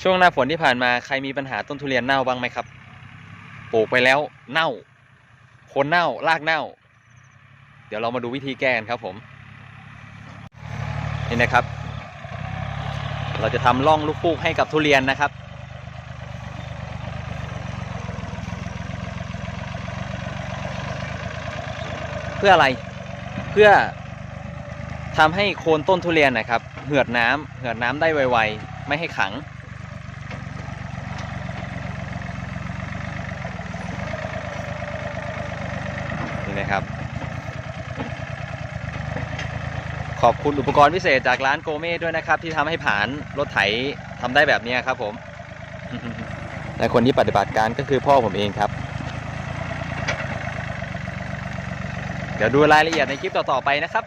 ช่วงหน้าฝนที่ผ่านมาใครมีปัญหาต้นทุเรียนเน่าบ้างไหมครับ ปลูกไปแล้วเน่าโคนเน่ารากเน่า เดี๋ยวเรามาดูวิธีแก้กันครับผมนี่นะครับ เราจะทำร่องลูกฟูกให้กับทุเรียนนะครับ เพื่ออะไรเพื่อทำให้โคนต้นทุเรียนนะครับ เหือดน้ำเหือดน้ำได้ไวๆ ไม่ให้ขัง นี่นะครับ ขอบคุณอุปกรณ์พิเศษจากร้านโกเม่ด้วยนะครับ ที่ทำให้ผานรถไถทำได้แบบนี้ครับผมและคนที่ปฏิบัติการก็คือพ่อผมเองครับ เดี๋ยวดูรายละเอียดในคลิปต่อๆไปนะครับ